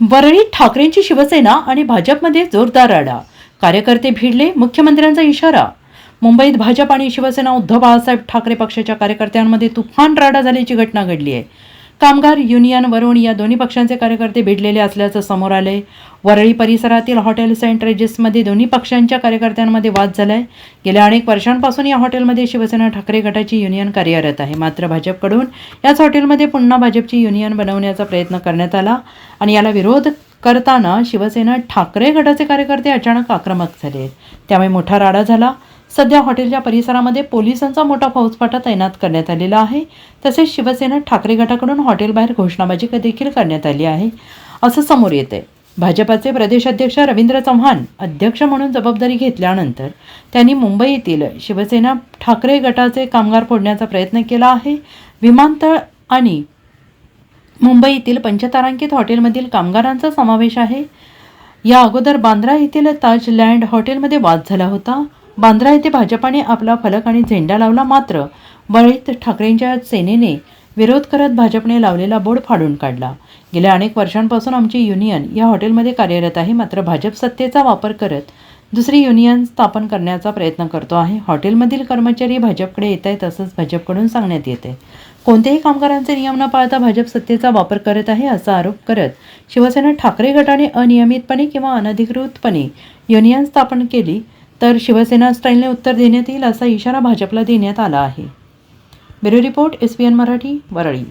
वरळीत ठाकरेंची शिवसेना आणि भाजपमध्ये जोरदार राडा कार्यकर्ते भिडले मुख्यमंत्र्यांचा इशारा. मुंबईत भाजप आणि शिवसेना उद्धव बाळासाहेब ठाकरे पक्षाच्या कार्यकर्त्यांमध्ये तुफान राडा झाल्याची घटना घडली आहे. कामगार युनियन वरुण या दोन्ही पक्षांचे कार्यकर्ते भिडलेले असल्याचं समोर आलंय. वरळी परिसरातील हॉटेल सेंट रेजिसमध्ये दोन्ही पक्षांच्या कार्यकर्त्यांमध्ये वाद झालाय. गेल्या अनेक वर्षांपासून या हॉटेलमध्ये शिवसेना ठाकरे गटाची युनियन कार्यरत आहे. मात्र भाजपकडून याच हॉटेलमध्ये पुन्हा भाजपची युनियन बनवण्याचा प्रयत्न करण्यात आला आणि याला विरोध करताना शिवसेना ठाकरे गटाचे कार्यकर्ते अचानक आक्रमक झाले त्यामुळे मोठा राडा झाला. सध्या हॉटेलच्या परिसरामध्ये पोलिसांचा मोठा फौजफाटा तैनात करण्यात आलेला आहे. तसेच शिवसेना ठाकरे गटाकडून हॉटेलबाहेर घोषणाबाजी देखील करण्यात आली आहे. असं समोर येते भाजपाचे प्रदेशाध्यक्ष रवींद्र चव्हाण अध्यक्ष म्हणून जबाबदारी घेतल्यानंतर त्यांनी मुंबईतील शिवसेना ठाकरे गटाचे कामगार फोडण्याचा प्रयत्न केला आहे. विमानतळ आणि मुंबईतील पंचतारांकित हॉटेलमधील कामगारांचा समावेश आहे. या अगोदर बांद्रा येथील ताज लँड हॉटेलमध्ये वाद झाला होता. बांद्रा येथे भाजपाने आपला फलक आणि झेंडा लावला मात्र बळीत ठाकरेंच्या सेनेने विरोध करत भाजपने लावलेला बोर्ड फाडून काढला. गेल्या अनेक वर्षांपासून आमची युनियन या हॉटेलमध्ये कार्यरत आहे मात्र भाजप सत्तेचा वापर करत दुसरी युनियन स्थापन करण्याचा प्रयत्न करतो आहे. हॉटेलमधील कर्मचारी भाजपकडे येत आहेत असंच भाजपकडून सांगण्यात येते. कोणत्याही कामगारांचे नियम न पाळता भाजप सत्तेचा वापर करत आहे असा आरोप करत शिवसेना ठाकरे गटाने अनियमितपणे किंवा अनधिकृतपणे युनियन स्थापन केली तर शिवसेना स्टाईलने उत्तर देण्यात येईल असा इशारा भाजपला देण्यात आला आहे. Bureau report S P N Marathi Worli.